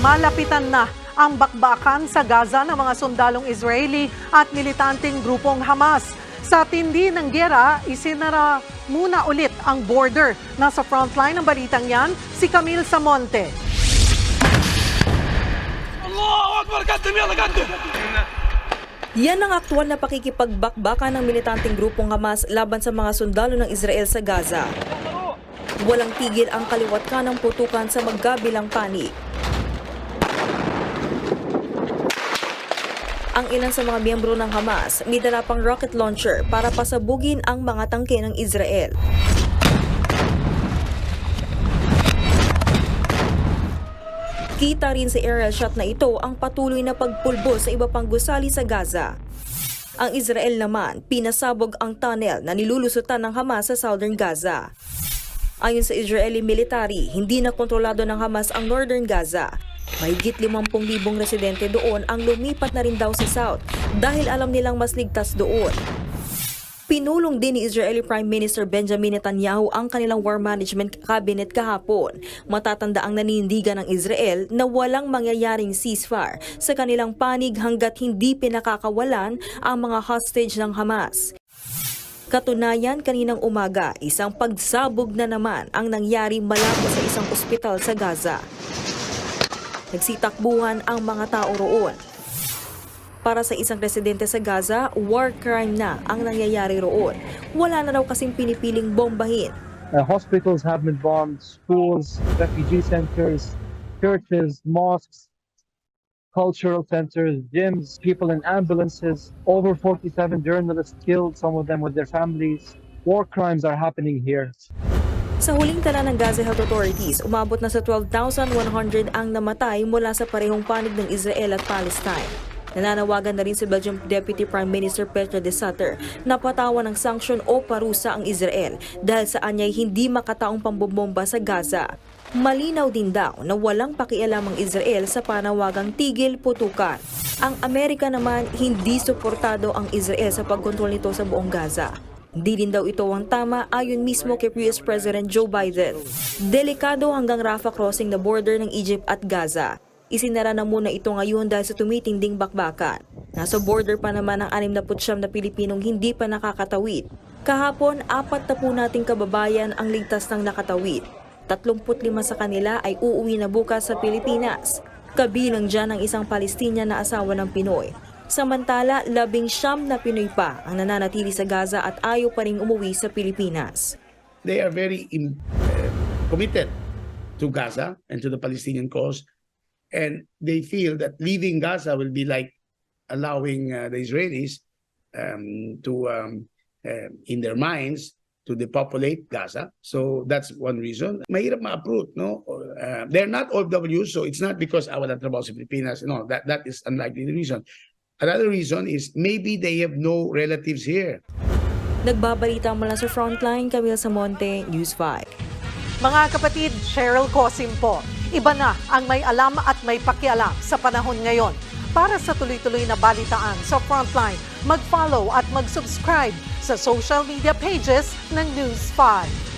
Malapitan na ang bakbakan sa Gaza ng mga sundalong Israeli at militanteng grupong Hamas. Sa tindi ng gera, isinara muna ulit ang border. Nasa frontline ng balitang yan, si Camille Samonte. Allahu Akbar! Kadim! Yalla, kadim! Yan ang aktual na pakikipagbakbaka ng militanteng grupong Hamas laban sa mga sundalo ng Israel sa Gaza. Walang tigil ang kaliwat ka ng putukan sa magkabilang panig. Ang ilan sa mga miyembro ng Hamas may dala pang rocket launcher para pasabugin ang mga tangke ng Israel. Kita rin sa aerial shot na ito ang patuloy na pagpulbo sa iba pang gusali sa Gaza. Ang Israel naman, pinasabog ang tunnel na nilulusutan ng Hamas sa southern Gaza. Ayon sa Israeli military, hindi na kontrolado ng Hamas ang northern Gaza. Mahigit 50,000 residente doon ang lumipat na rin daw sa south dahil alam nilang mas ligtas doon. Pinulong din ni Israeli Prime Minister Benjamin Netanyahu ang kanilang war management cabinet kahapon. Matatanda ang nanindigan ng Israel na walang mangyayaring ceasefire sa kanilang panig hanggat hindi pinakakawalan ang mga hostage ng Hamas. Katunayan kaninang umaga, isang pagsabog na naman ang nangyari malapit sa isang ospital sa Gaza. Nagsitakbuhan ang mga tao roon. Para sa isang residente sa Gaza, war crime na ang nangyayari roon. Wala na raw kasing pinipiling bombahin. Uh, hospitals have been bombed, schools, refugee centers, churches, mosques, cultural centers, gyms, people in ambulances. Over 47 journalists killed, some of them with their families. War crimes are happening here. Sa huling tala ng Gaza Health Authorities, umabot na sa 12,100 ang namatay mula sa parehong panig ng Israel at Palestine. Nananawagan na rin si Belgium Deputy Prime Minister Petra de Sutter na patawan ng sanksyon o parusa ang Israel dahil sa anyay hindi makataong pambobomba sa Gaza. Malinaw din daw na walang pakialam ang Israel sa panawagang tigil putukan. Ang Amerika naman hindi suportado ang Israel sa pagkontrol nito sa buong Gaza. Di din daw ito ang tama ayon mismo kay US President Joe Biden. Delikado hanggang Rafah crossing na border ng Egypt at Gaza. Isinara na muna ito ngayon dahil sa tumitinding bakbakan. Nasa border pa naman ang 69 na Pilipinong hindi pa nakakatawid. Kahapon, apat na po nating kababayan ang ligtas ng nakatawid. 35 sa kanila ay uuwi na bukas sa Pilipinas. Kabilang dyan ang isang Palestinian na asawa ng Pinoy. Samantala, labing siyam na Pinoy pa ang nananatili sa Gaza at ayaw pa rin umuwi sa Pilipinas. they are very uh, committed to Gaza and to the Palestinian cause, and they feel that leaving Gaza will be like allowing uh, the Israelis um, to, um, uh, in their minds, to depopulate Gaza. So that's one reason. Mahirap ma-approve, no? Uh, they're not all W, so it's not because ah, walang trabaho sa Pilipinas. No, that, that is unlikely the reason. Another reason is maybe they have no relatives here. Nagbabalita mula sa Frontline, Camille Samonte, News 5. Mga kapatid, Cheryl Cosim po. Iba na ang may alam at may pakialam sa panahon ngayon. Para sa tuloy-tuloy na balitaan sa Frontline, mag-follow at mag-subscribe sa social media pages ng News 5.